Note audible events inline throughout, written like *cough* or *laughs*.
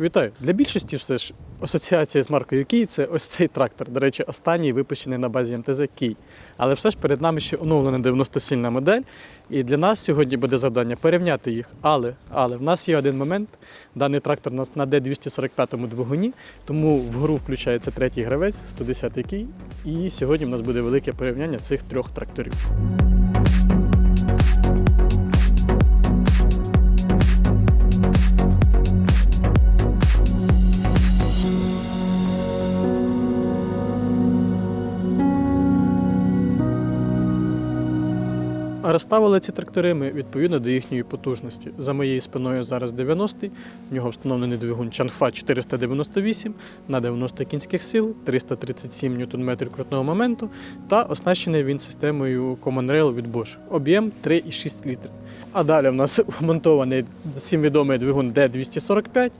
Вітаю! Для більшості все ж асоціація з маркою Кій це ось цей трактор. До речі, останній випущений на базі МТЗ Кій. Але все ж перед нами ще оновлена 90-сильна модель. І для нас сьогодні буде завдання порівняти їх. Але, але в нас є один момент. Даний трактор у нас на D245 двигуні, тому в гру включається третій гравець, 110-й кій. І сьогодні в нас буде велике порівняння цих трьох тракторів. Розставили ці трактори ми відповідно до їхньої потужності. За моєю спиною зараз 90-й, в нього встановлений двигун Чанфа 498 на 90 кінських сил, 337 Нм крутного моменту та оснащений він системою Common Rail від Bosch. Об'єм 3,6 літрів. А далі в нас вмонтований всім відомий двигун D245,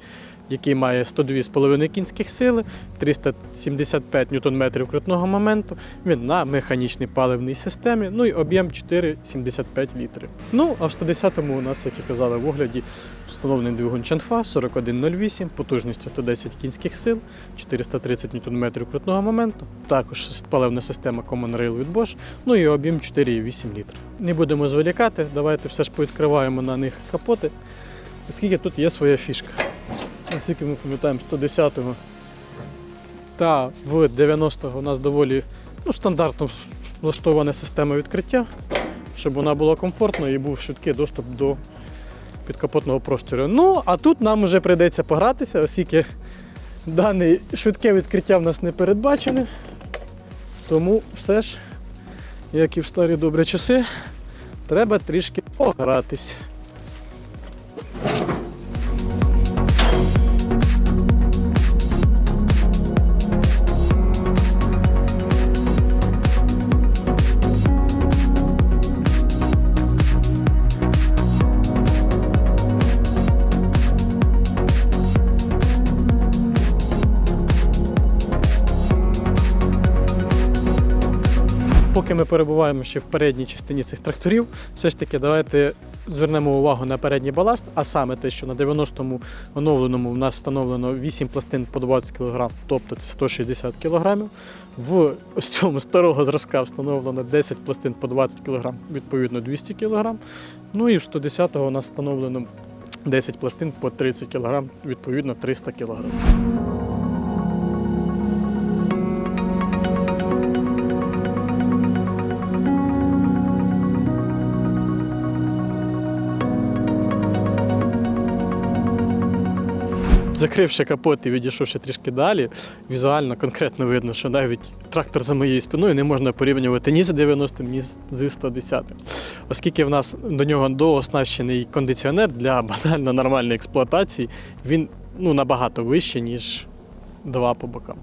який має 102,5 кінських сили, 375 Нм крутного моменту. Він на механічній паливній системі, ну і об'єм 4,75 літри. Ну, а в 110-му у нас, як і казали, в огляді встановлений двигун Чанфа 4108, потужністю 110 кінських сил, 430 Нм крутного моменту, також паливна система Common Rail від Bosch, ну і об'єм 4,8 літри. Не будемо зволікати, давайте все ж повідкриваємо на них капоти, оскільки тут є своя фішка. Наскільки ми пам'ятаємо, 110-го та в 90-го у нас доволі ну, стандартно влаштована система відкриття, щоб вона була комфортною і був швидкий доступ до підкапотного простору. Ну, а тут нам вже прийдеться погратися, оскільки дане швидке відкриття в нас не передбачене. Тому все ж, як і в старі добрі часи, треба трішки погратись. Ми перебуваємо ще в передній частині цих тракторів, все ж таки давайте звернемо увагу на передній баласт, а саме те, що на 90-му оновленому в нас встановлено 8 пластин по 20 кг, тобто це 160 кг. В ось цьому старого зразка встановлено 10 пластин по 20 кг, відповідно 200 кг. Ну і в 110-го у нас встановлено 10 пластин по 30 кг, відповідно 300 кг. Закривши капот і відійшовши трішки далі, візуально конкретно видно, що навіть трактор за моєю спиною не можна порівнювати ні з 90-м, ні з 110-м. Оскільки в нас до нього дооснащений кондиціонер для банально нормальної експлуатації, він ну, набагато вищий, ніж два по бокам.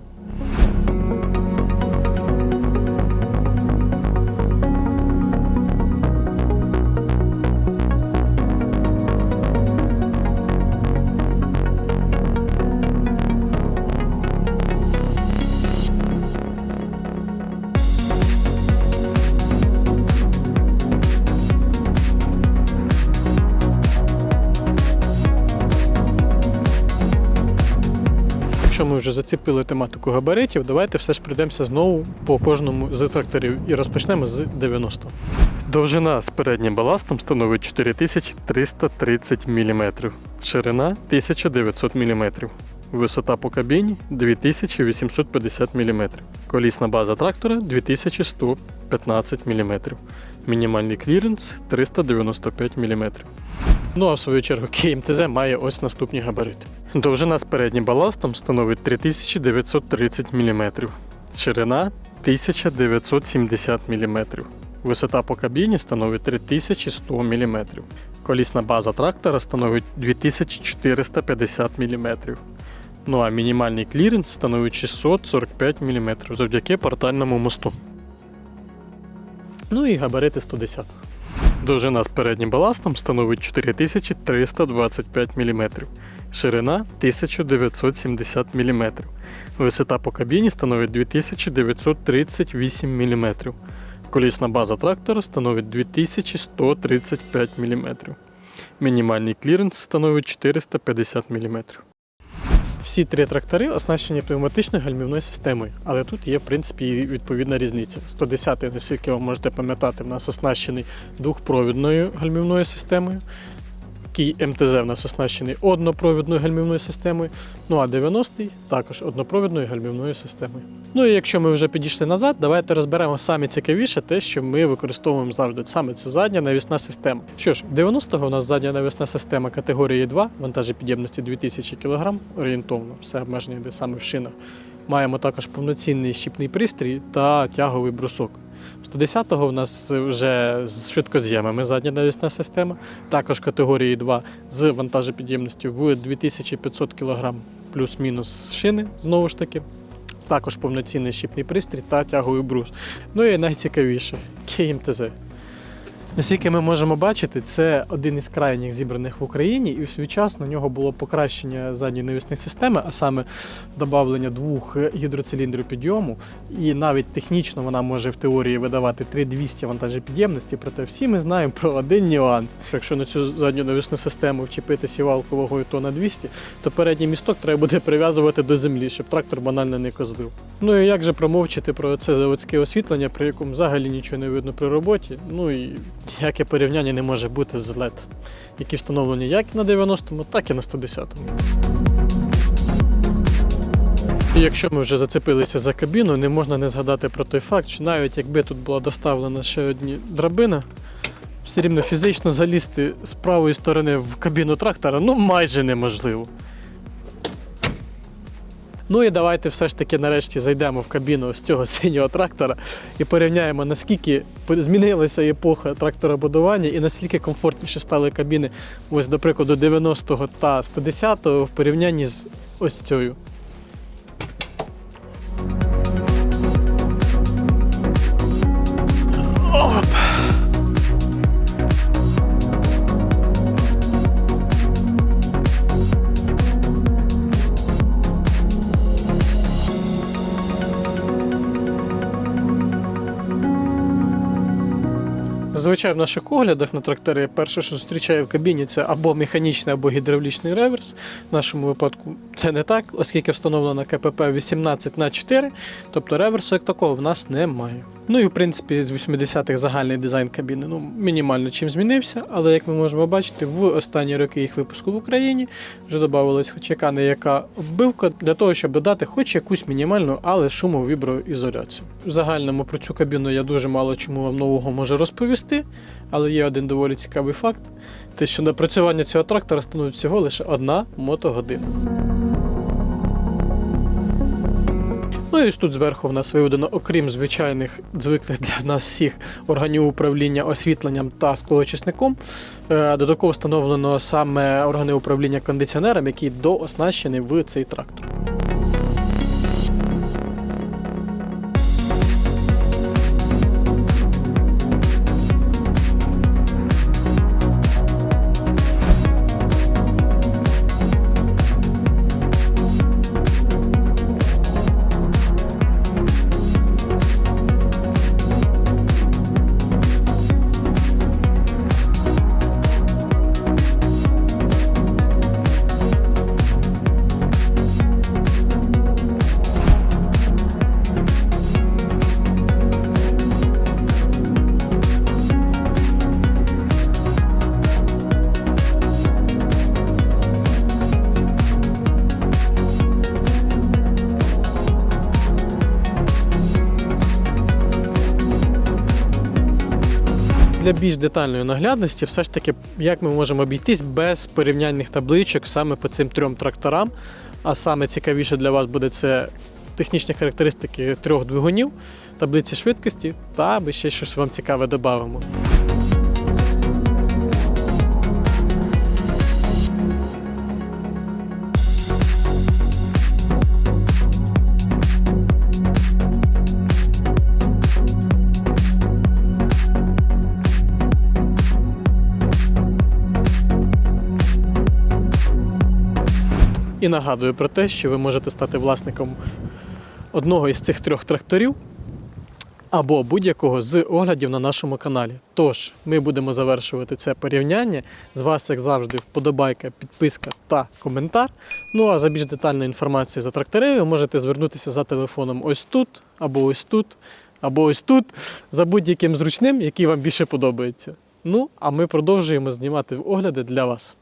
Вже зацепили тематику габаритів, давайте все ж прийдемося знову по кожному з тракторів і розпочнемо з 90. Довжина з переднім баластом становить 4330 мм, ширина 1900 мм, висота по кабіні 2850 мм, колісна база трактора 2115 мм, мінімальний кліренс 395 мм. Ну а в свою чергу КМТЗ має ось наступні габарити. Довжина з переднім баластом становить 3930 мм, ширина 1970 мм. Висота по кабіні становить 3100 мм. Колісна база трактора становить 2450 мм. Ну а мінімальний кліренс становить 645 мм завдяки портальному мосту. Ну і габарити 110. Довжина з переднім баластом становить 4325 мм, ширина 1970 мм. Висота по кабіні становить 2938 мм. Колісна база трактора становить 2135 мм. Мінімальний кліренс становить 450 мм. Всі три трактори оснащені пневматичною гальмівною системою, але тут є в принципі відповідна різниця. 110-й, наскільки ви можете пам'ятати, в нас оснащений двохпровідною гальмівною системою. Кій МТЗ в нас оснащений однопровідною гальмівною системою. Ну а 90-й також однопровідною гальмівною системою. Ну і якщо ми вже підійшли назад, давайте розберемо саме цікавіше те, що ми використовуємо завжди. Саме це задня навісна система. Що ж, 90-го у нас задня навісна система категорії 2, вантажопідємності 2000 кг, орієнтовно, все обмеження йде саме в шинах. Маємо також повноцінний щіпний пристрій та тяговий брусок. 110-го у нас вже з швидкоз'ємами задня навісна система, також категорії 2 з вантажопідємністю в 2500 кг плюс-мінус шини, знову ж таки. Також повноцінний щіпний пристрій та тяговий брус. Ну і найцікавіше КМТЗ. Наскільки ми можемо бачити, це один із крайніх зібраних в Україні, і в свій час на нього було покращення задньої навісної системи, а саме додавлення двох гідроциліндрів підйому. І навіть технічно вона може в теорії видавати 3200 вантажопідємності, проте всі ми знаємо про один нюанс. Якщо на цю задню навісну систему вчепити сівалку вагою тонна 200, то передній місток треба буде прив'язувати до землі, щоб трактор банально не козлив. Ну і як же промовчати про це заводське освітлення, при якому взагалі нічого не видно при роботі. Ну і ніяке порівняння не може бути з LED, які встановлені як на 90-му, так і на 110-му. І якщо ми вже зацепилися за кабіну, не можна не згадати про той факт, що навіть якби тут була доставлена ще одні драбина, все рівно фізично залізти з правої сторони в кабіну трактора ну майже неможливо. Ну і давайте все ж таки нарешті зайдемо в кабіну з цього *laughs* синього трактора і порівняємо, наскільки змінилася епоха тракторобудування і наскільки комфортніше стали кабіни, ось, до прикладу, 90-го та 110-го в порівнянні з ось цією. Зазвичай в наших оглядах на трактори перше, що зустрічає в кабіні, це або механічний, або гідравлічний реверс. В нашому випадку це не так, оскільки встановлено КПП 18 на 4 тобто реверсу як такого в нас немає. Ну і в принципі з 80-х загальний дизайн кабіни ну, мінімально чим змінився, але як ми можемо бачити, в останні роки їх випуску в Україні вже додавалась хоч яка не яка оббивка для того, щоб додати хоч якусь мінімальну, але шумовіброізоляцію. В загальному про цю кабіну я дуже мало чому вам нового можу розповісти, але є один доволі цікавий факт: те, що напрацювання цього трактора становить всього лише одна мотогодина. Ну і ось тут зверху в нас виведено, окрім звичайних звиклих для нас всіх органів управління освітленням та склоочисником, е, додатково встановлено саме органи управління кондиціонером, який дооснащений в цей трактор. Для більш детальної наглядності, все ж таки, як ми можемо обійтись без порівняльних табличок саме по цим трьом тракторам. А саме цікавіше для вас буде це технічні характеристики трьох двигунів, таблиці швидкості, та ми ще щось вам цікаве додамо. І нагадую про те, що ви можете стати власником одного із цих трьох тракторів. або будь-якого з оглядів на нашому каналі. Тож, ми будемо завершувати це порівняння. З вас, як завжди, вподобайка, підписка та коментар. Ну а за більш детальною інформацією за трактори ви можете звернутися за телефоном ось тут, або ось тут, або ось тут, за будь-яким зручним, який вам більше подобається. Ну, а ми продовжуємо знімати огляди для вас.